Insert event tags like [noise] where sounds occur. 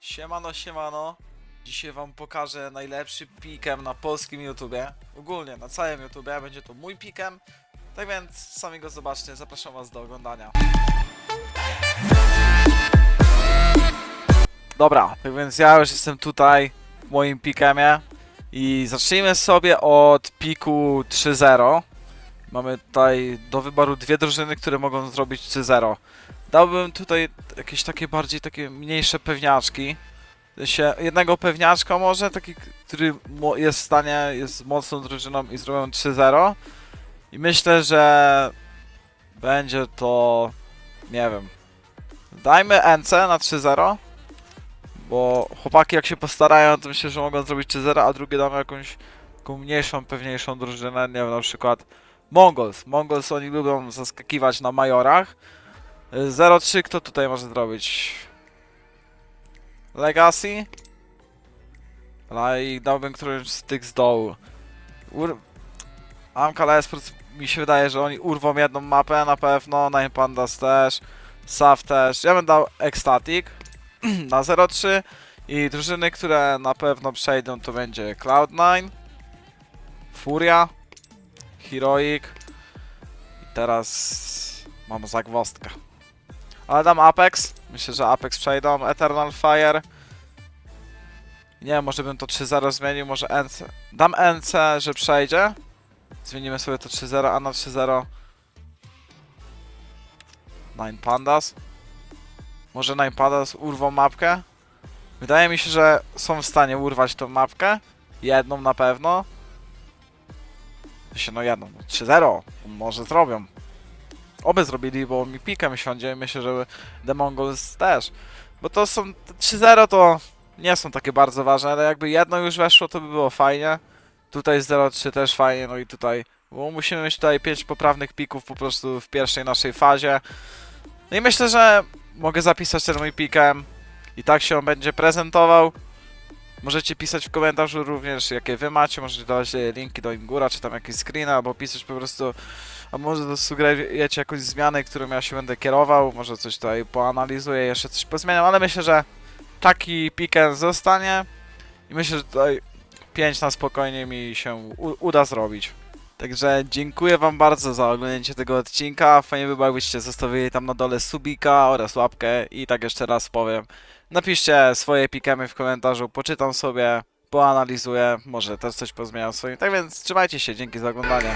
Siemano, siemano. Dzisiaj wam pokażę najlepszy pikem na polskim YouTubie. Ogólnie na całym YouTubie będzie to mój pikem. Tak więc sami go zobaczcie, zapraszam was do oglądania. Dobra, tak więc ja już jestem tutaj w moim pikemie i zacznijmy sobie od piku 3-0. Mamy tutaj do wyboru dwie drużyny, które mogą zrobić 3-0. Dałbym tutaj jakieś takie bardziej takie mniejsze pewniaczki. Sensie jednego pewniaczka może, taki, który jest w stanie, jest mocną drużyną i zrobią 3-0. I myślę, że będzie to, nie wiem, dajmy NC na 3-0. Bo chłopaki jak się postarają, to myślę, że mogą zrobić 3-0, a drugie damy jakąś taką mniejszą, pewniejszą drużynę, nie wiem, na przykład Mongols. Mongols oni lubią zaskakiwać na majorach. 0-3 kto tutaj może zrobić? Legacy? Ale i dałbym którymś z tych z dołu. Ur... Amkala Esports mi się wydaje, że oni urwą jedną mapę na pewno, Nine Pandas też, Saf też. Ja bym dał Ecstatic [clears throat] na 0-3 i drużyny, które na pewno przejdą to będzie Cloud9, Furia, Heroic i teraz mam zagwozdkę. Ale dam Apex. Myślę, że Apex przejdą. Eternal Fire. Nie może bym to 3-0 zmienił, może NC. Dam NC, że przejdzie. Zmienimy sobie to 3-0, a na 3-0 Nine Pandas. Może Nine Pandas urwą mapkę. Wydaje mi się, że są w stanie urwać tą mapkę. Jedną na pewno. Się no jedną. 3-0. Może zrobią. Oby zrobili, bo mi pikem siądzie i myślę, że The Mongols też. Bo to są te 3-0 to nie są takie bardzo ważne, ale jakby jedno już weszło, to by było fajnie. Tutaj 0-3 też fajnie, no i tutaj. Bo musimy mieć tutaj 5 poprawnych pików po prostu w pierwszej naszej fazie. No i myślę, że mogę zapisać ten mój pikem i tak się on będzie prezentował. Możecie pisać w komentarzu również, jakie wy macie, możecie dawać linki do Ingura, czy tam jakieś screeny, albo pisać po prostu a może sugerujecie jakąś zmianę, którą ja się będę kierował, może coś tutaj poanalizuję, jeszcze coś pozmieniam, ale myślę, że taki piken zostanie. I myślę, że tutaj 5 na spokojnie mi się uda zrobić. Także dziękuję wam bardzo za oglądanie tego odcinka, fajnie by było jakbyście zostawili tam na dole subika oraz łapkę. I tak jeszcze raz powiem, napiszcie swoje pikemy w komentarzu, poczytam sobie, poanalizuję, może też coś pozmieniam swoim, tak więc trzymajcie się, dzięki za oglądanie.